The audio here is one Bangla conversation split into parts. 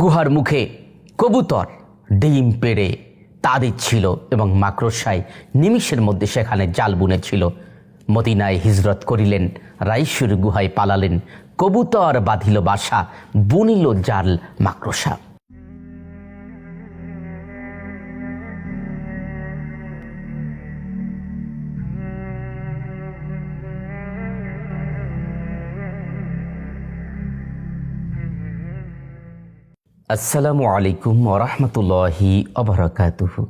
গুহার মুখে কবুতর, ডিম, পেড়ে তা দিচ্ছিল এবং মাকড়সায় নিমিষের মধ্যে সেখানে জাল বুনেছিল। মদিনায় হিজরত করিলেন রাইশুর গুহায় পালালেন, কবুতর বাঁধিল বাসা, বুনিল জাল মাকড়সা। আসসালামু আলাইকুম ওরহমতুল্লাহি অবরকাতুহু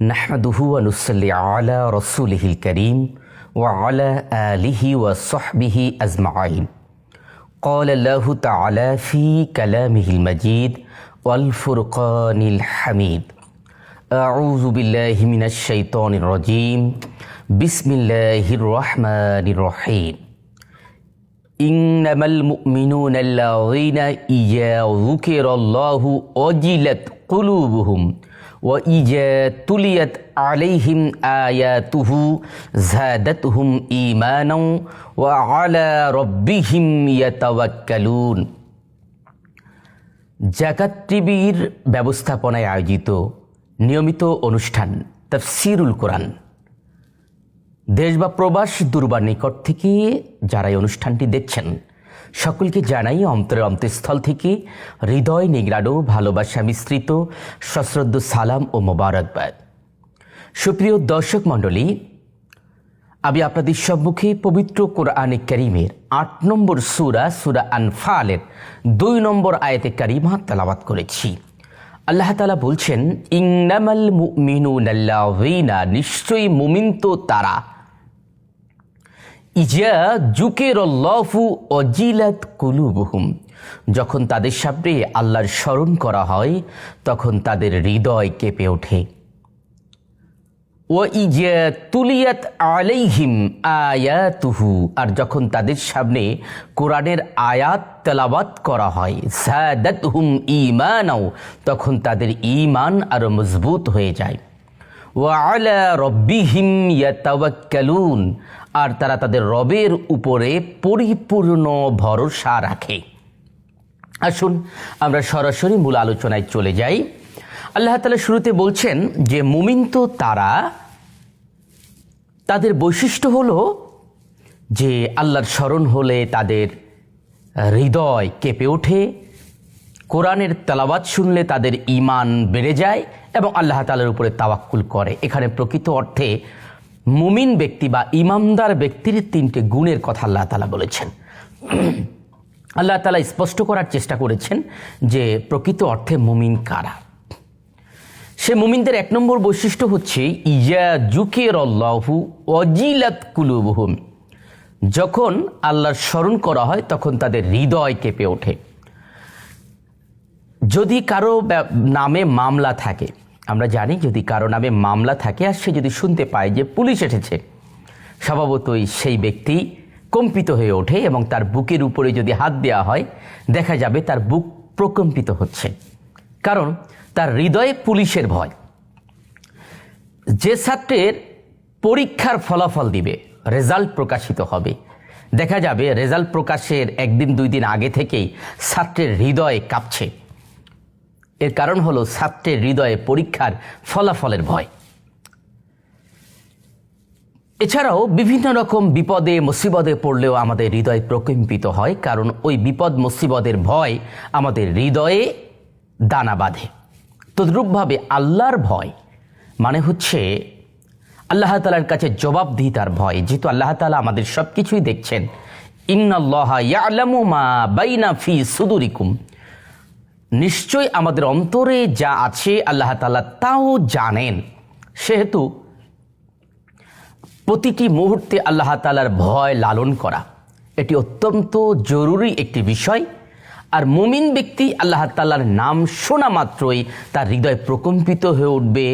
নাহমাদুহু ওয়া নুসাল্লি আলা রাসূলিহিল কারীম ওয়া আলা আলিহি ওয়া সাহবিহি আজমাইন قال الله تعالى في كلامه المجيد والفرقان الحميد أعوذ بالله من الشيطان الرجيم بسم الله الرحمن الرحيم إنما المؤمنون الذين إذا ذكر الله وجلت قلوبهم وإذا تليت عليهم آياته زادتهم إيمانا وعلى ربهم يتوكلون জাকাত টিভির ব্যবস্থাপনায় আয়োজিত নিয়মিত অনুষ্ঠান তফসিরুল কোরআন দেশ বা প্রবাস দুর্বার নিকট থেকে যারা এই অনুষ্ঠানটি দেখছেন, সকলকে জানাই অন্তরের অন্তঃস্থল থেকে হৃদয় নিগড়ানো, ভালোবাসা মিশ্রিত, সশ্রদ্ধ সালাম ও মোবারকবাদ। সুপ্রিয় দর্শক মণ্ডলী, আমি আপনাদের সম্মুখে পবিত্র কোরআনে করিমের আট নম্বর সুরা সুরা আনফালের দুই নম্বর আয়াতে কারিমা তালাবাত করেছি। আল্লাহ তালা বলছেন ইংনামাল মুমিনুনাল্লাযীনা নিশ্চয়ই মুমিন তো তারা। ইজা জুকের লফু যখন তাদের সামনে আল্লাহর স্মরণ করা হয়, তখন তাদের হৃদয় কেঁপে ওঠে। ও আলাইহিম আর যখন তাদের সামনে কোরআনের আয়াত তেলাবাত করা হয় তখন তাদের ইমান আরও মজবুত হয়ে যায়। আর তারা তাদের রবের উপরে পরিপূর্ণ ভরসা রাখে। আসুন, আমরা সরাসরি মূল আলোচনায় চলে যাই। আল্লাহ তালা শুরুতে বলছেন যে, মুমিন তো তারা, তাদের বৈশিষ্ট্য হলো যে, আল্লাহর স্মরণ হলে তাদের হৃদয় কেঁপে ওঠে কোরআনের তালাবাত শুনলে তাদের ইমান বেড়ে যায় এবং আল্লাহ তালার উপরে তাওয়াক্কুল করে। এখানে প্রকৃত অর্থে মুমিন ব্যক্তি বা ইমামদার ব্যক্তির তিনটে গুণের কথা আল্লাহ তালা বলেছেন। আল্লাহ তালা স্পষ্ট করার চেষ্টা করেছেন যে প্রকৃত অর্থে মুমিন কারা? সে মুমিনদের এক নম্বর বৈশিষ্ট্য হচ্ছে, ইয়া জুকের অল্লাহু অজিলাত কুলুবহুম। যখন আল্লাহর স্মরণ করা হয়, তখন তাদের হৃদয় কেঁপে ওঠে। যদি কারও নামে মামলা থাকে, আমরা জানি যদি কারও নামে মামলা থাকে আর সে যদি শুনতে পায় যে পুলিশ এসেছে, স্বভাবতই সেই ব্যক্তি কম্পিত হয়ে ওঠে এবং তার বুকের উপরে যদি হাত দেওয়া হয়, দেখা যাবে তার বুক প্রকম্পিত হচ্ছে। কারণ তার হৃদয়ে পুলিশের ভয়। যে ছাত্রের পরীক্ষার ফলাফল দিবে, রেজাল্ট প্রকাশিত হবে। দেখা যাবে রেজাল্ট প্রকাশের একদিন দুই দিন আগে থেকেই ছাত্রের হৃদয় কাঁপছে। এর কারণ হলো ছাত্রের হৃদয়ে পরীক্ষার ফলাফলের ভয়। এছাড়াও বিভিন্ন রকম বিপদে মুসিবদে পড়লেও আমাদের হৃদয় প্রকম্পিত হয়, কারণ ওই বিপদ মুসিবদের ভয় আমাদের হৃদয়ে দানা বাঁধে। তদ্রূপভাবে আল্লাহর ভয় মানে হচ্ছে আল্লাহ তালার কাছে জবাবদিহিতার ভয়। যেহেতু আল্লাহ তালা আমাদের সব কিছুই দেখছেন, ইন্নাল্লাহা ইয়ালামু মা বাইনা ফি সুদুরিকুম। নিশ্চয় আমাদের অন্তরে যা আছে আল্লাহ তালা তাও জানেন। সেহেতু প্রতিটি মুহূর্তে আল্লাহ তালার ভয় লালন করা, এটি অত্যন্ত জরুরি একটি বিষয়। আর মুমিন ব্যক্তি আল্লাহ তালার নাম শোনা মাত্রই তার হৃদয় প্রকম্পিত হয়ে উঠবে।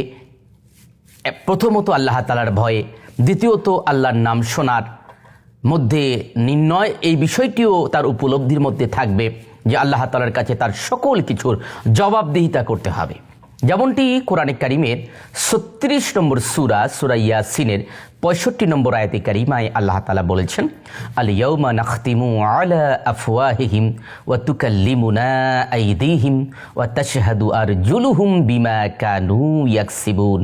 প্রথমত আল্লাহ তালার ভয়ে, দ্বিতীয়ত আল্লাহর নাম শোনার মধ্যে নির্ণয় এই বিষয়টিও তার উপলব্ধির মধ্যে থাকবে। যে আল্লাহ তালার কাছে তার সকল কিছুর জবাবদিহিতা করতে হবে। যেমনটি কোরআনে কারিমের ছত্রিশ নম্বর সুরা সুরা ইয়াসিনের পঁয়ষট্টি নম্বর আয়তে কারিমায় আল্লাহ তালা বলেছেন, আল ইয়ৌমা নখতিমু আলা আফওয়াহিহিম ওয়া তুকাল্লিমুনা আইদিহিম ওয়া তাশহাদু আরজুলুহুম বিমা কানু ইয়াকসিবুন।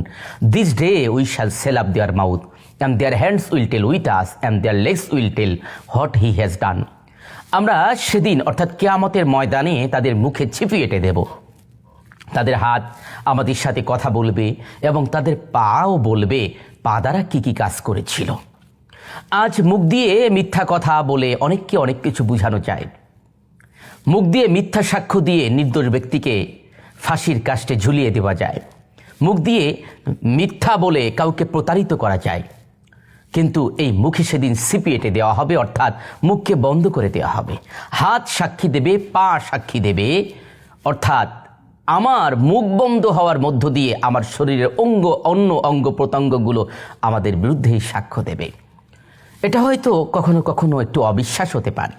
This day we shall seal up their mouth and their hands will tell with us and their legs will tell what he has done আমরা সেদিন, অর্থাৎ কেয়ামতের ময়দানে তাদের মুখে ছিপিয়ে এঁটে দেব। তাদের হাত আমাদের সাথে কথা বলবে এবং তাদের পাও বলবে, পা দ্বারা কী কী কাজ করেছিল। আজ মুখ দিয়ে মিথ্যা কথা বলে অনেককে অনেক কিছু বোঝানো যায়। মুখ দিয়ে মিথ্যা সাক্ষ্য দিয়ে নির্দোষ ব্যক্তিকে ফাঁসির কাষ্টে ঝুলিয়ে দেওয়া যায়। মুখ দিয়ে মিথ্যা বলে কাউকে প্রতারিত করা যায়। কিন্তু এই মুখে সেদিন সিপিয়েটে দেওয়া হবে, অর্থাৎ মুখকে বন্ধ করে দেওয়া হবে। হাত সাক্ষী দেবে, পা সাক্ষী দেবে, অর্থাৎ আমার মুখ বন্ধ হওয়ার মধ্য দিয়ে আমার শরীরের অঙ্গ, অন্য অঙ্গ প্রত্যঙ্গগুলো আমাদের বিরুদ্ধেই সাক্ষ্য দেবে। এটা হয়তো কখনো কখনো একটু অবিশ্বাস হতে পারে।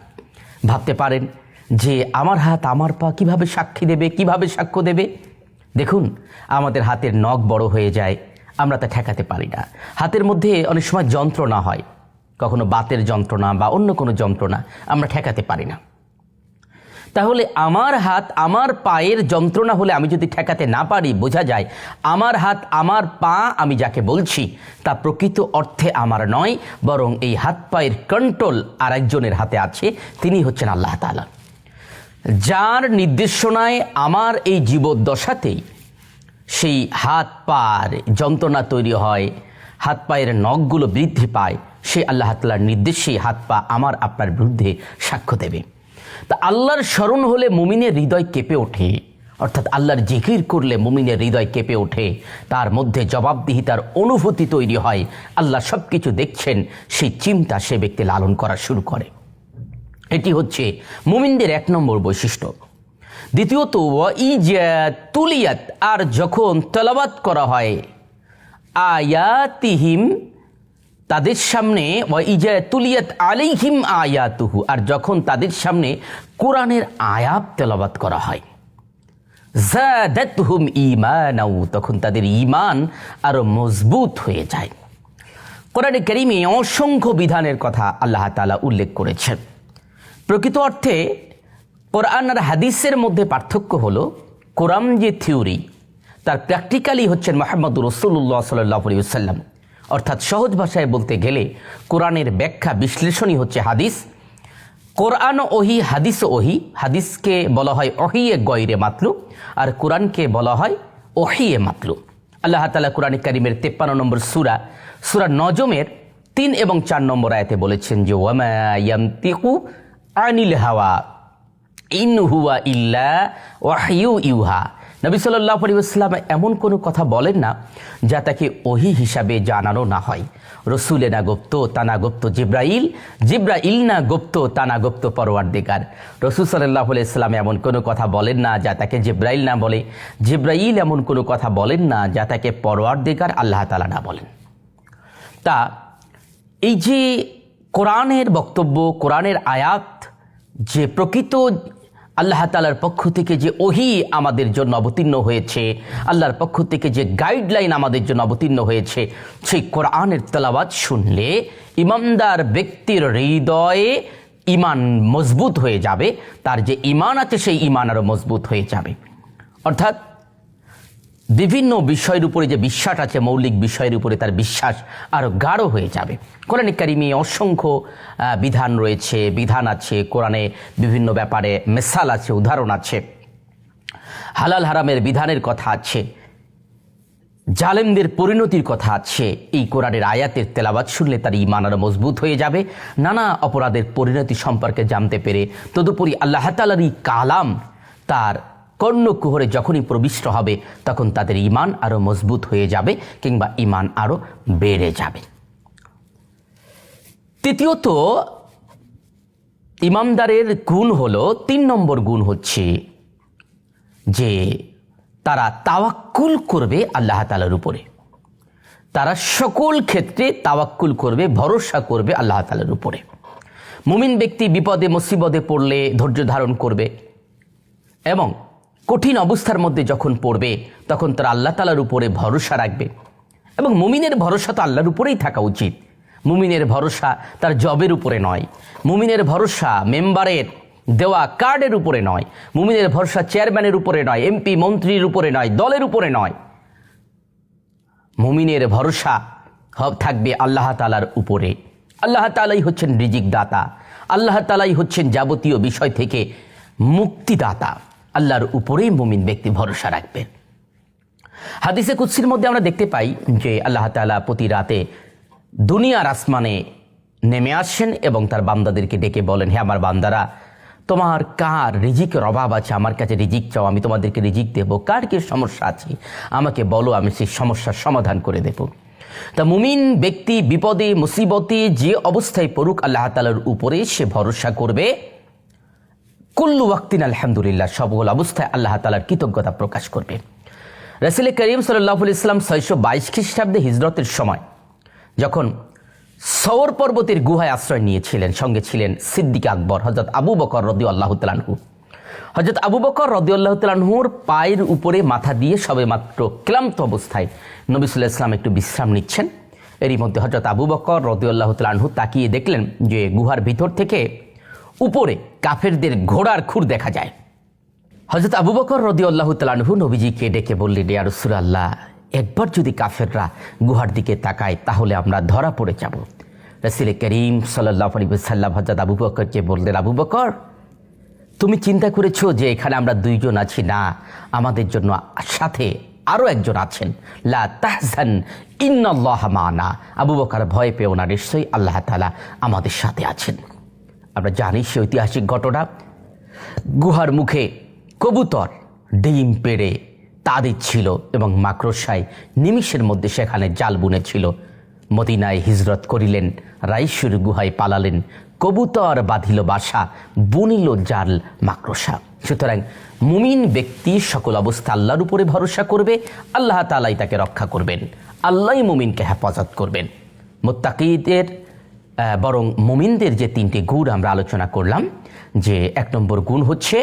ভাবতে পারেন যে আমার হাত আমার পা কীভাবে সাক্ষী দেবে, কীভাবে সাক্ষ্য দেবে? দেখুন, আমাদের হাতের নখ বড় হয়ে যায় আমরা তা ঠেকাতে পারি না। হাতের মধ্যে অনেক সময় যন্ত্রণা হয়। কখনো বাতের যন্ত্রণা বা অন্য কোনো যন্ত্রণা আমরা ঠেকাতে পারি না। তাহলে আমার হাত আমার পায়ের যন্ত্রণা হলে আমি যদি ঠেকাতে না পারি, বোঝা যায় আমার হাত আমার পা আমি যাকে বলছি, তা প্রকৃত অর্থে আমার নয়, বরং এই হাত পায়ের কন্ট্রোল আরেকজনের হাতে আছে, তিনি হচ্ছেন আল্লাহ তাআলা। যার নির্দেশনায় আমার এই জীবদ্দশাতেই সেই হাত পার যন্ত্রণা তৈরি হয়, হাত পায়ের নখগুলো বৃদ্ধি পায়, সে আল্লাহ তালার নির্দেশে হাত পা আমার, আপনার বিরুদ্ধে সাক্ষ্য দেবে। তা আল্লাহর স্মরণ হলে মুমিনের হৃদয় কেঁপে ওঠে, অর্থাৎ আল্লাহর জিকির করলে মুমিনের হৃদয় কেঁপে ওঠে, তার মধ্যে জবাবদিহিতার অনুভূতি তৈরি হয়, আল্লাহ সব কিছু দেখছেন, সেই চিন্তা সে ব্যক্তি লালন করা শুরু করে। এটি হচ্ছে মুমিনদের এক নম্বর বৈশিষ্ট্য। দ্বিতীয়ত তুলিয়াত, আর যখন তলাবাত করা হয়, আয়াতিহিম তাদের সামনে তুলিয়াত আলাইহিম আয়াতুহু, আর যখন তাদের সামনে কোরআনের আয়াত তেলাবাত করা হয়। জাদাতহুম ঈমানাও, তখন তাদের ইমান আরও মজবুত হয়ে যায়। কোরআনে কারিমে অসংখ্য বিধানের কথা আল্লাহ তাআলা উল্লেখ করেছেন। প্রকৃত অর্থে কোরআন আর হাদিসের মধ্যে পার্থক্য হলো কোরআন যে থিওরি, তার প্র্যাকটিক্যালি হচ্ছেন মোহাম্মদ রসুল্লাহ সাল্লাহ সাল্লাম অর্থাৎ সহজ ভাষায় বলতে গেলে কোরআনের ব্যাখ্যা বিশ্লেষণই হচ্ছে হাদিস। কোরআন ওহি, হাদিস ওহি, হাদিসকে বলা হয় অহিয়ে গয়রে মাতলু আর কোরআনকে বলা হয় ওহিয়ে মাতলু। আল্লাহ তালা কোরআন কারিমের তেপ্পান্ন নম্বর সুরা সুরা নজমের তিন এবং চার নম্বর আয়তে বলেছেন যে ওয়ামায়ান্তিকু আনিল হাওয়া। ইন হুয়া ইল্লা ওয়াহিউ ইউহা। নবী সাল্লাহ আলিয়াল্লাম এমন কোনো কথা বলেন না যা তাকে ওহি হিসাবে জানানো না হয়। রসুলে না গুপ্ত তানা গুপ্ত জিব্রাইল জিব্রাইল না গুপ্ত তানা গুপ্ত পরওয়ার দেগার রসুল সাল্লাহ ইসলাম এমন কোনো কথা বলেন না যা তাকে জিব্রাইল না বলে। জিব্রাইল এমন কোনো কথা বলেন না যা তাকে পরওয়ার দেগার আল্লাহ তালা না বলেন। তা এই যে কোরআনের বক্তব্য, কোরআনের আয়াত যে প্রকৃত আল্লাহ তালার পক্ষ থেকে যে ওহি আমাদের জন্য অবতীর্ণ হয়েছে, আল্লাহর পক্ষ থেকে যে গাইডলাইন আমাদের জন্য অবতীর্ণ হয়েছে, সেই কোরআনের তেলাওয়াত শুনলে ইমানদার ব্যক্তির হৃদয়ে ইমান মজবুত হয়ে যাবে, তার যে ইমান আছে সেই ইমান আরও মজবুত হয়ে যাবে। অর্থাৎ বিভিন্ন বিষয়ের উপরে যে বিশ্বাস আছে, মৌলিক বিষয়ের উপরে তার বিশ্বাস আরও গাঢ় হয়ে যাবে। কোরআনে কারিমে অসংখ্য বিধান রয়েছে, বিধান আছে। কোরআনে বিভিন্ন ব্যাপারে মেসাল আছে, উদাহরণ আছে। হালাল হারামের বিধানের কথা আছে। জালেমদের পরিণতির কথা আছে। এই কোরআনের আয়াতের তেলাবাদ শুনলে তার ইমান আরও মজবুত হয়ে যাবে। নানা অপরাধের পরিণতি সম্পর্কে জানতে পেরে তদুপরি আল্লাহ তালার এই কালাম তার কর্ণকুহরে যখনই প্রবিষ্ট হবে, তখন তাদের ইমান আরও মজবুত হয়ে যাবে কিংবা ইমান আরও বেড়ে যাবে। তৃতীয়ত, ইমামদারের গুণ হলো, তিন নম্বর গুণ হচ্ছে যে তারা তাওয়াক্কুল করবে আল্লাহ তালার উপরে। তারা সকল ক্ষেত্রে তাওয়াক্কুল করবে, ভরসা করবে আল্লাহ তালার উপরে। মুমিন ব্যক্তি বিপদে, মুসিবদে পড়লে ধৈর্য ধারণ করবে এবং কঠিন অবস্থার মধ্যে যখন পড়বে, তখন তারা আল্লাহ তালার উপরে ভরসা রাখবে। এবং মুমিনের ভরসা তো আল্লাহর উপরেই থাকা উচিত। মুমিনের ভরসা তার জবের উপরে নয়। মুমিনের ভরসা মেম্বারের দেওয়া কার্ডের উপরে নয়। মুমিনের ভরসা চেয়ারম্যানের উপরে নয়, এমপি, মন্ত্রীর উপরে নয়, দলের উপরে নয়। মুমিনের ভরসা থাকবে আল্লাহ তালার উপরে। আল্লাহ তালাই হচ্ছেন রিজিক দাতা আল্লাহ তালাই হচ্ছেন যাবতীয় বিষয় থেকে মুক্তিদাতা। আল্লাহর উপরেই মুমিন ব্যক্তি ভরসা রাখবে হাদিসে কুৎসির মধ্যে আমরা দেখতে পাই যে আল্লাহ তালা প্রতি রাতে দুনিয়ার আসমানে নেমে আসেন এবং তার বান্দাদেরকে ডেকে বলেন, হে আমার বান্দারা, তোমার কার রিজিকের অভাব আছে? আমার কাছে রিজিক চাও, আমি তোমাদেরকে রিজিক দেব। কার কি সমস্যা আছে? আমাকে বলো, আমি সেই সমস্যার সমাধান করে দেব। তা মুমিন ব্যক্তি বিপদে, মুসিবতে যে অবস্থায় পড়ুক, আল্লাহ তালার উপরে সে ভরসা করবে। কুল্লু ওয়াক্তিন, আলহামদুলিল্লাহ। সকল অবস্থায় আল্লাহ তালার কৃতজ্ঞতা প্রকাশ করবে। রসুল করিম সাল্লাহ ইসলাম ছয়শো বাইশ খ্রিস্টাব্দে হিজরতের সময় যখন সৌর পর্বতের গুহায় আশ্রয় নিয়েছিলেন, সঙ্গে ছিলেন সিদ্দিক আকবর হজরত আবু বকর রদি আল্লাহ তালানহু হজরত আবু বকর রদি আল্লাহ তালানহুর পায়ের উপরে মাথা দিয়ে সবে মাত্র ক্লান্ত অবস্থায় নবী সাল্লাহ ইসলাম একটু বিশ্রাম নিচ্ছেন। এরই মধ্যে হজরত আবু বকর রদি আল্লাহ তালানহু তাকিয়ে দেখলেন যে গুহার ভিতর থেকে উপরে কাফেরদের ঘোড়ার খুর দেখা যায়। হজরত আবু বকর রদি আল্লাহ তালানহু নবীজিকে ডেকে বললেন, ইয়া আল্লাহ একবার যদি কাফেররা গুহার দিকে তাকায়, তাহলে আমরা ধরা পড়ে যাব। রসিল করিম সাল্লাহ আলী হজরত আবু বকরকে বললেন, আবু বকর, তুমি চিন্তা করেছ যে এখানে আমরা দুইজন আছি? না, আমাদের জন্য সাথে আরও একজন আছেন। লা তাহজান, ইন্নাল্লাহ মানা। আবু বকর ভয় পেও না, নিশ্চয়ই আল্লাহ তালা আমাদের সাথে আছেন। আমরা জানি সে ঐতিহাসিক ঘটনা। গুহার মুখে কবুতর ডিম পেড়ে তা দিচ্ছিল এবং মাকড়সায় নিমিষের মধ্যে সেখানে জাল বুনেছিল। মদিনায় হিজরত করিলেন রাইশুর গুহায় পালালেন, কবুতর বাঁধিল বাসা, বুনিল জাল, মাকড়সা। সুতরাং মুমিন ব্যক্তি সকল অবস্থা আল্লাহর উপরে ভরসা করবে, আল্লাহ তালাই তাকে রক্ষা করবেন আল্লাহ মুমিনকে হেফাজত করবেন। মোত্তাকিদের বরং মুমিনদের যে তিনটি গুণ আমরা আলোচনা করলাম, যে এক নম্বর গুণ হচ্ছে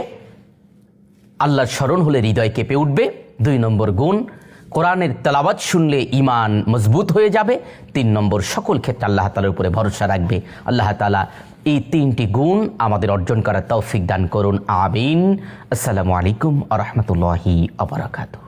আল্লাহর স্মরণ হলে হৃদয় কেঁপে উঠবে। দুই নম্বর গুণ, কোরআনের তেলাবাত শুনলে ইমান মজবুত হয়ে যাবে। তিন নম্বর, সকল ক্ষেত্রে আল্লাহ তালার উপরে ভরসা রাখবে। আল্লাহ তালা এই তিনটি গুণ আমাদের অর্জন করার তৌফিক দান করুন। আমিন। আসসালামু আলাইকুম আ রহমতুল্লাহি আবরাকাতু